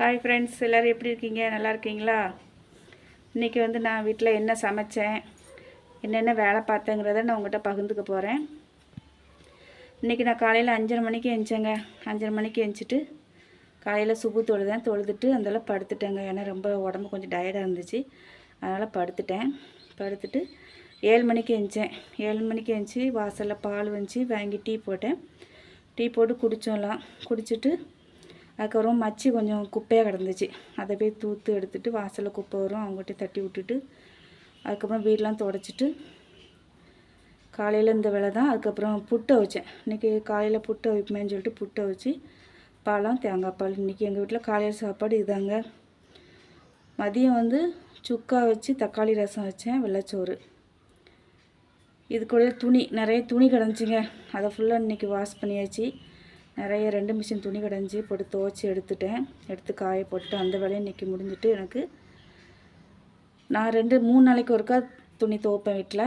Hi friends எல்லோரும் எப்படி இருக்கீங்க? நல்லா இருக்கீங்களா? இன்றைக்கி வந்து நான் வீட்டில் என்ன சமைச்சேன் என்னென்ன வேலை பார்த்தேங்கிறத நான் உங்கள்கிட்ட பகிர்ந்துக்க போகிறேன் இன்றைக்கி நான் காலையில் அஞ்சரை மணிக்கு எழுந்தேங்க அஞ்சரை மணிக்கு எழுந்துட்டு காலையில் சுப்பு தொழுதேன். தொழுதுட்டு அதெல்லாம் படுத்துட்டேங்க. ஏன்னா ரொம்ப உடம்பு கொஞ்சம் டயர்டாக இருந்துச்சு. அதனால் படுத்துட்டேன். படுத்துட்டு ஏழு மணிக்கு எழுந்தேன் ஏழு மணிக்கு எழுந்துச்சி வாசலில் பால் வந்துச்சு வாங்கி டீ போட்டேன். டீ போட்டு குடித்தோம்லாம் குடிச்சிட்டு அதுக்கப்புறம் மச்சி கொஞ்சம் குப்பையாக கிடந்துச்சு. அதை போய் தூத்து எடுத்துகிட்டு வாசலில் குப்பை வரும் அவங்ககிட்ட தட்டி விட்டுட்டு அதுக்கப்புறம் வீடெலாம் தொடச்சிட்டு காலையில் இந்த வேலை தான். அதுக்கப்புறம் புட்டை வச்சேன். இன்றைக்கி காலையில் புட்டை வைப்பேன்னு சொல்லிட்டு புட்டை வச்சு பழம் தேங்காய் பால். இன்றைக்கி எங்கள் வீட்டில் காலையில் சாப்பாடு இதாங்க மதியம் வந்து சுக்கா வச்சு தக்காளி ரசம் வச்சேன் வெள்ளைச்சோறு. இது கூட துணி நிறைய துணி கிடந்துச்சிங்க. அதை ஃபுல்லாக இன்றைக்கி வாஷ் பண்ணியாச்சு. நிறைய ரெண்டு மிஷின் துணி கடைஞ்சி போட்டு துவச்சி எடுத்துட்டேன். எடுத்து காய போட்டுட்டு அந்த வேலையை இன்றைக்கி முடிஞ்சிட்டு எனக்கு நான் ரெண்டு மூணு நாளைக்கு ஒருக்கா துணி துவைப்பேன் வீட்டில்.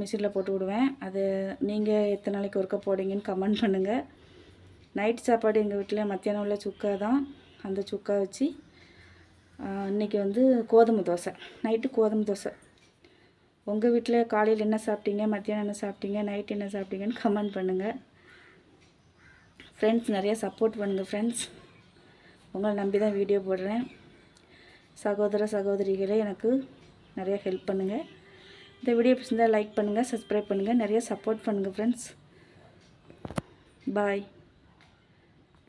மிஷினில் போட்டு விடுவேன். அது நீங்கள் எத்தனை நாளைக்கு ஒருக்கா போடுங்கன்னு கமெண்ட் பண்ணுங்கள் நைட் சாப்பாடு எங்கள் வீட்டில் மத்தியானம் உள்ள சுக்கா தான். அந்த சுக்கா வச்சு இன்றைக்கி வந்து கோதுமை தோசை. நைட்டு கோதுமை தோசை. உங்கள் வீட்டில் காலையில் என்ன சாப்பிட்டீங்க? மத்தியானம் என்ன சாப்பிட்டீங்க? நைட் என்ன சாப்பிட்டீங்கன்னு கமெண்ட் பண்ணுங்கள் ஃப்ரெண்ட்ஸ் நிறைய சப்போர்ட் பண்ணுங்கள் ஃப்ரெண்ட்ஸ் உங்களை நம்பி தான் வீடியோ போடுறேன். சகோதர சகோதரிகளே எனக்கு நிறைய ஹெல்ப் பண்ணுங்கள் இந்த வீடியோ பிடிச்சிருந்தால் லைக் பண்ணுங்கள் சப்ஸ்கிரைப் பண்ணுங்கள் நிறைய சப்போர்ட் பண்ணுங்கள் ஃப்ரெண்ட்ஸ் பாய்